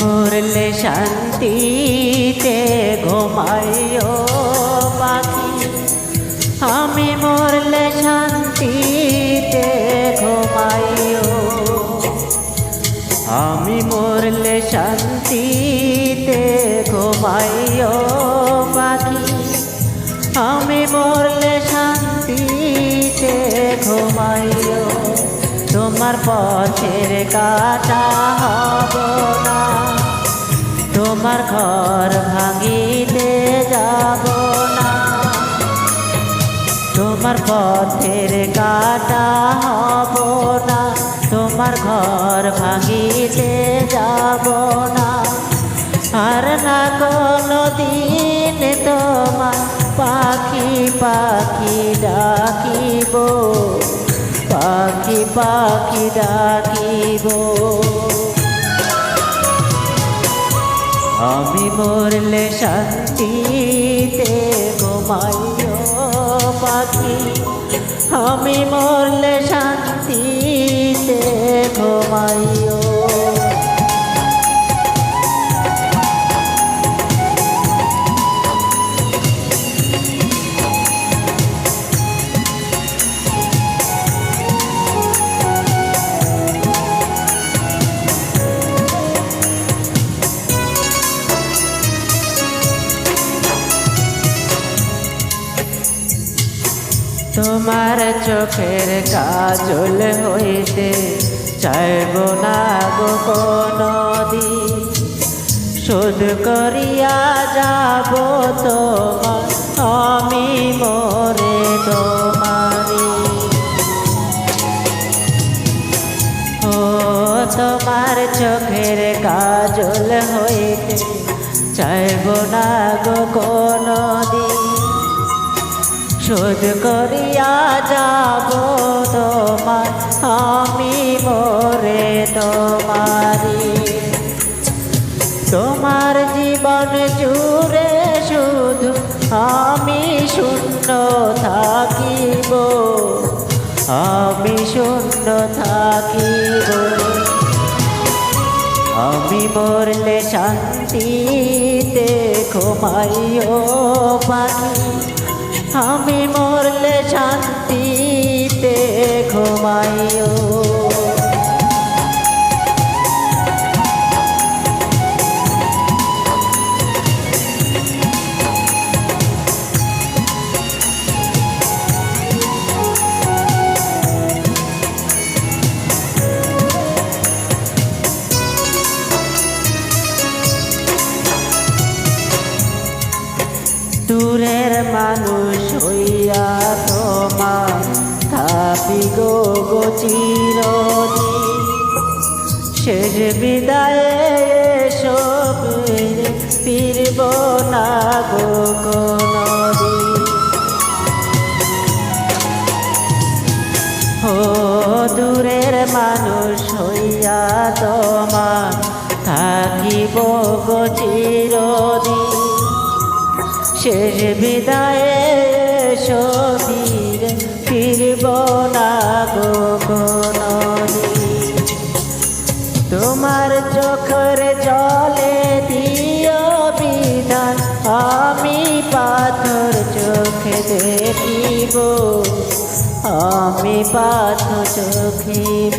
মরলে শান্তিতে ঘুমাইও পাখি। আমি মরলে শান্তিতে ঘুমাইও। আমি মরলে শান্তিতে ঘুমাইও পাখি। আমি মরলে শান্তিতে ঘুমাইও। তোমার পথের কাটা হব না। তোমার ঘর ভাঙিতে যাব না। তোমার পথের কাটা হব না। তোমার ঘর ভাঙিতে যাব না। আর না কোনো দিন তোমার পাখি পাখি ডাকিব। পাখি পাখি ডাকিব। আমি মরলে শান্তিতে ঘুমাইও পাখি। আমি মরলে শান্তিতে ঘুমাইও তোমার চোখের কাজল হইতে চাইব না গো কোনো দিন শোধ করিয়া যাব তোমার, আমি মরে তোমারি। ও তোমার চোখের কাজল হইতে চাইব না গো কোনো দিন শোধ করিয়া যাব তোমার, আমি মরে তোমারি। তোমার জীবন জুড়ে শুধু আমি শূন্য থাকিব, আমি শূন্য থাকিব। আমি মরলে শান্তিতে ঘুমাইও পাখি আমি মরলে শান্তিতে ঘুমাইও। মানুষ হইয়া তোমার থাপি গো গো চিরদিন। শেষ বিদায়ে সব ফিরব না গো কোনদিন। ও দূরের মানুষ হইয়া তোমার থাকিব গো চিরদিন। শেষ বিদায়ে সবীর ফিরব না গো তোমার চোখের জলে দিও বিধান, আমি পাথর চোখে দেখিব, আমি পাথর চোখিব